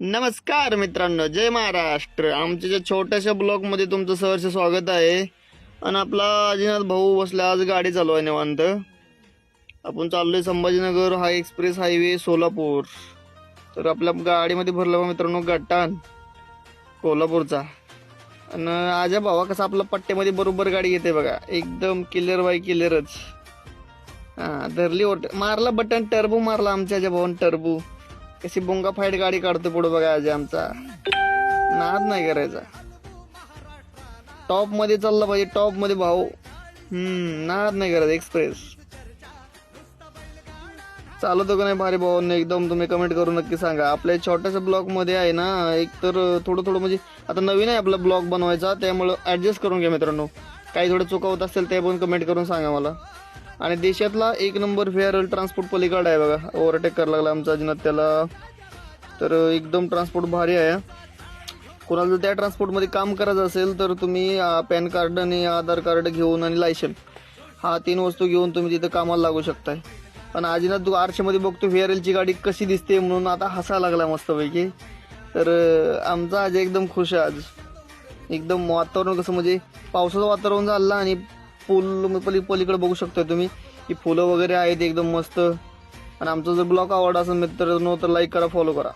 नमस्कार मित्रांनो जय महाराष्ट्र. आमच्या ज्या छोट्याशा ब्लॉकमध्ये तुमचं सहर्ष स्वागत आहे. आणि आपला अजिनाथ भाऊ बसला आज गाडी चालू आहे निवांत. आपण चाललोय Sambhajinagar high express highway Solapur. तर आपल्या गाडीमध्ये भरलं बा मित्रांनो गट्टान कोल्हापूरचा. आणि आज भावा कसा आपला पट्ट्यामध्ये बरोबर गाडी येते बघा. एकदम क्लिअर बाय क्लिअरच हां धरली ओट मारला बटन टर्बू मारला आमच्या आजा भावान टर्बू कशी बोंगा फाईट गाडी काढतो पुढे बघा आज आमचा. नाद नाही करायचा. टॉपमध्ये चालला पाहिजे टॉपमध्ये भाऊ. हम्म नाद नाही करायचा एक्सप्रेस चालवतो का नाही भारी भाऊ एकदम तुम्ही कमेंट करून नक्की सांगा. आपल्या छोट्याशा ब्लॉगमध्ये आहे ना एक तर थोडं थोडं म्हणजे आता नवीन आहे आपला ब्लॉग बनवायचा त्यामुळं ऍडजस्ट करून घ्या मित्रांनो. काही थोडं चुका होत असेल ते पण कमेंट करून सांगा मला. आणि देशातला एक नंबर फेअरवेल ट्रान्सपोर्ट पलीकडे आहे बघा. ओव्हरटेक करायला लागला आमचा अजिनाथ त्याला. तर एकदम ट्रान्सपोर्ट भारी आहे. कोणाला जर त्या ट्रान्सपोर्टमध्ये काम करायचं असेल तर तुम्ही पॅन कार्ड आणि आधार कार्ड घेऊन आणि लायसन हा तीन वस्तू घेऊन तुम्ही तिथं कामाला लागू शकताय. पण अजिनाथ तू आरशेमध्ये बघतो फेअरवेलची गाडी कशी दिसते म्हणून आता हसायला लागला मस्तपैकी. तर आमचा आज एकदम खुश आहे आज. एकदम वातावरण कसं म्हणजे पावसाचं वातावरण झालं आणि पूल पली पलीकडे बघू शकता तुम्ही. की फुलं वगैरे आहेत एकदम मस्त. आणि आमचा जर ब्लॉग आवडला असेल मित्रांनो तर लाईक करा फॉलो करा.